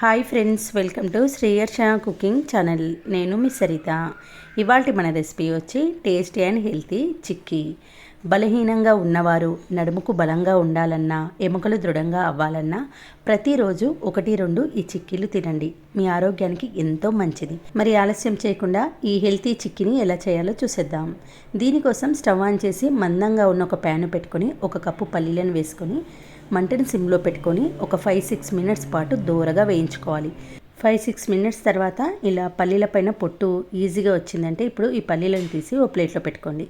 Hi friends welcome to Sriyarsha cooking channel. నేను మీ సరిత. ఇవాళ మన రెసిపీ వచ్చి టేస్టీ అండ్ హెల్తీ చిక్కీ. బలహీనంగా ఉన్నవారు నడుముకు బలంగా ఉండాలన్నా ఎముకలు దృఢంగా అవ్వాలన్నా ప్రతిరోజు ఒకటి రెండు ఈ చిక్కీలు తినండి. మీ ఆరోగ్యానికి ఎంతో మంచిది. మరి ఆలస్యం చేయకుండా ఈ హెల్తీ చిక్కీని ఎలా చేయాలో చూసేద్దాం. దీనికోసం స్టవ్ ఆన్ చేసి మందంగా ఉన్న ఒక ప్యాన్ పెట్టుకొని ఒక కప్పు పల్లీలను వేసుకొని మంటను సిమ్లో పెట్టుకొని ఒక ఫైవ్ సిక్స్ మినిట్స్ పాటు దూరగా వేయించుకోవాలి. ఫైవ్ సిక్స్ మినిట్స్ తర్వాత ఇలా పల్లీల పైన పొట్టు ఈజీగా వచ్చిందంటే ఇప్పుడు ఈ పల్లీలను తీసి ఓ ప్లేట్లో పెట్టుకోండి.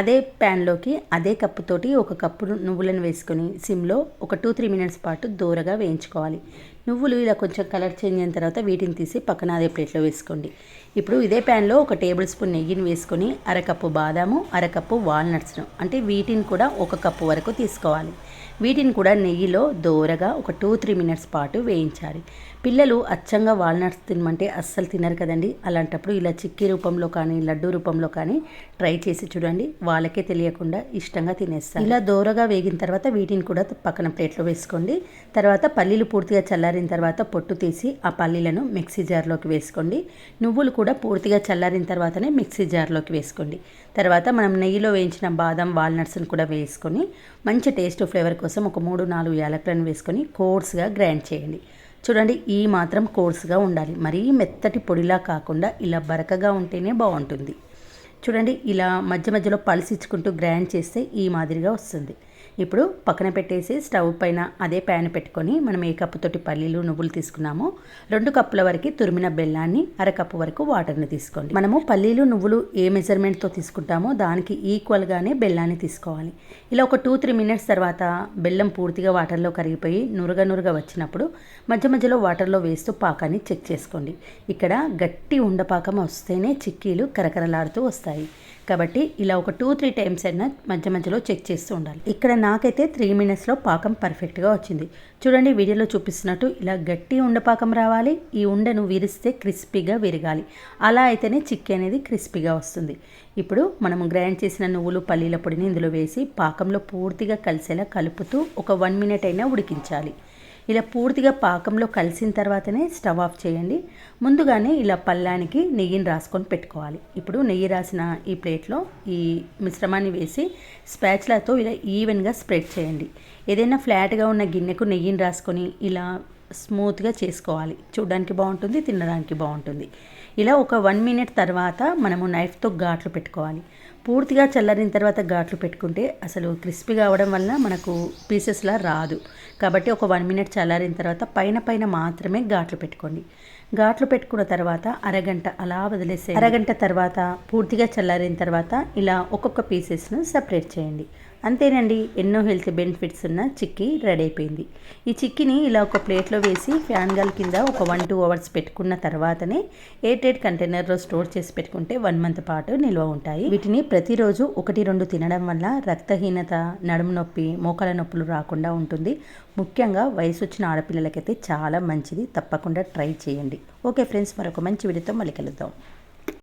అదే ప్యాన్లోకి అదే కప్పుతోటి ఒక కప్పు నువ్వులను వేసుకొని సిమ్లో ఒక టూ త్రీ మినిట్స్ పాటు దూరగా వేయించుకోవాలి. నువ్వులు ఇలా కొంచెం కలర్ చేంజ్ అయిన తర్వాత వీటిని తీసి పక్కన అదే ప్లేట్లో వేసుకోండి. ఇప్పుడు ఇదే ప్యాన్లో ఒక టేబుల్ స్పూన్ నెయ్యిని వేసుకొని అరకప్పు బాదాము అరకప్పు వాల్నట్స్ను అంటే వీటిని కూడా ఒక కప్పు వరకు తీసుకోవాలి. వీటిని కూడా నెయ్యిలో దోరగా ఒక టూ త్రీ మినిట్స్ పాటు వేయించాలి. పిల్లలు అచ్చంగా వాల్నట్స్ తినమంటే అస్సలు తినరు కదండి. అలాంటప్పుడు ఇలా చిక్కీ రూపంలో కానీ లడ్డు రూపంలో కానీ ట్రై చేసి చూడండి. వాళ్ళకే తెలియకుండా ఇష్టంగా తినేస్తారు. ఇలా దోరగా వేగిన తర్వాత వీటిని కూడా పక్కన ప్లేట్లో వేసుకోండి. తర్వాత పల్లీలు పూర్తిగా చల్లారి చల్లారిన తర్వాత పొట్టు తీసి ఆ పల్లీలను మిక్సీ జార్లోకి వేసుకోండి. నువ్వులు కూడా పూర్తిగా చల్లారిన తర్వాతనే మిక్సీ జార్లోకి వేసుకోండి. తర్వాత మనం నెయ్యిలో వేయించిన బాదం వాల్నట్స్ని కూడా వేసుకొని మంచి టేస్ట్ ఫ్లేవర్ కోసం ఒక మూడు నాలుగు యాలకులను వేసుకొని కోర్స్గా గ్రైండ్ చేయండి. చూడండి ఈ మాత్రం కోర్స్గా ఉండాలి. మరీ మెత్తటి పొడిలా కాకుండా ఇలా బరకగా ఉంటేనే బాగుంటుంది. చూడండి ఇలా మధ్య మధ్యలో పలిసిచ్చుకుంటూ గ్రైండ్ చేస్తే ఈ మాదిరిగా వస్తుంది. ఇప్పుడు పక్కన పెట్టేసి స్టవ్ పైన అదే ప్యాన్ పెట్టుకొని మనం ఏ కప్పుతోటి పల్లీలు నువ్వులు తీసుకున్నామో రెండు కప్పుల వరకు తురిమిన బెల్లాన్ని అరకప్పు వరకు వాటర్ని తీసుకోండి. మనము పల్లీలు నువ్వులు ఏ మెజర్మెంట్తో తీసుకుంటామో దానికి ఈక్వల్గానే బెల్లాన్ని తీసుకోవాలి. ఇలా ఒక టూ త్రీ మినిట్స్ తర్వాత బెల్లం పూర్తిగా వాటర్లో కరిగిపోయి నురగ నురగ వచ్చినప్పుడు మధ్య మధ్యలో వాటర్లో వేస్తూ పాకాన్ని చెక్ చేసుకోండి. ఇక్కడ గట్టి ఉండపాకం వస్తేనే చిక్కీలు కరకరలాడుతూ వస్తాయి. కాబట్టి ఇలా ఒక టూ త్రీ టైమ్స్ అయినా మధ్య మధ్యలో చెక్ చేస్తూ ఉండాలి. ఇక్కడ నాకైతే త్రీ మినిట్స్లో పాకం పర్ఫెక్ట్గా వచ్చింది. చూడండి వీడియోలో చూపిస్తున్నట్టు ఇలా గట్టి ఉండపాకం రావాలి. ఈ ఉండను విరిస్తే క్రిస్పీగా విరగాలి. అలా అయితేనే చిక్కీ అనేది క్రిస్పీగా వస్తుంది. ఇప్పుడు మనం గ్రైండ్ చేసిన నువ్వులు పల్లీల పొడిని ఇందులో వేసి పాకంలో పూర్తిగా కలిసేలా కలుపుతూ ఒక వన్ మినిట్ అయినా ఉడికించాలి. ఇలా పూర్తిగా పాకంలో కలిసిన తర్వాతనే స్టవ్ ఆఫ్ చేయండి. ముందుగానే ఇలా పళ్ళానికి నెయ్యిని రాసుకొని పెట్టుకోవాలి. ఇప్పుడు నెయ్యి రాసిన ఈ ప్లేట్లో ఈ మిశ్రమాన్ని వేసి స్పాచ్లతో ఇలా ఈవెన్గా స్ప్రెడ్ చేయండి. ఏదైనా ఫ్లాట్గా ఉన్న గిన్నెకు నెయ్యిని రాసుకొని ఇలా స్మూత్గా చేసుకోవాలి. చూడడానికి బాగుంటుంది తినడానికి బాగుంటుంది. ఇలా ఒక వన్ మినిట్ తర్వాత మనము నైఫ్తో ఘాట్లు పెట్టుకోవాలి. పూర్తిగా చల్లారిన తర్వాత ఘాట్లు పెట్టుకుంటే అసలు క్రిస్పీగా అవడం వలన మనకు పీసెస్లా రాదు. కాబట్టి ఒక వన్ మినిట్ చల్లారిన తర్వాత పైన పైన మాత్రమే ఘాట్లు పెట్టుకోండి. ఘాట్లు పెట్టుకున్న తర్వాత అరగంట అలా వదిలేసే అరగంట తర్వాత పూర్తిగా చల్లారిన తర్వాత ఇలా ఒక్కొక్క పీసెస్ను సపరేట్ చేయండి. అంతేనండి ఎన్నో హెల్త్ బెనిఫిట్స్ ఉన్న చిక్కీ రెడీ అయిపోయింది. ఈ చిక్కీని ఇలా ఒక ప్లేట్లో వేసి ఫ్యాన్ గాల్ కింద ఒక వన్ టూ అవర్స్ పెట్టుకున్న తర్వాతనే ఎయిట్ కంటైనర్లో స్టోర్ చేసి పెట్టుకుంటే వన్ మంత్ పాటు నిల్వ ఉంటాయి. వీటిని ప్రతిరోజు ఒకటి రెండు తినడం వల్ల రక్తహీనత నడుము నొప్పి మోకాల నొప్పులు రాకుండా ఉంటుంది. ముఖ్యంగా వయసు వచ్చిన ఆడపిల్లలకైతే చాలా మంచిది. తప్పకుండా ట్రై చేయండి. ఓకే ఫ్రెండ్స్ మరొక మంచి వీడియోతో మళ్ళీ కలుద్దాం.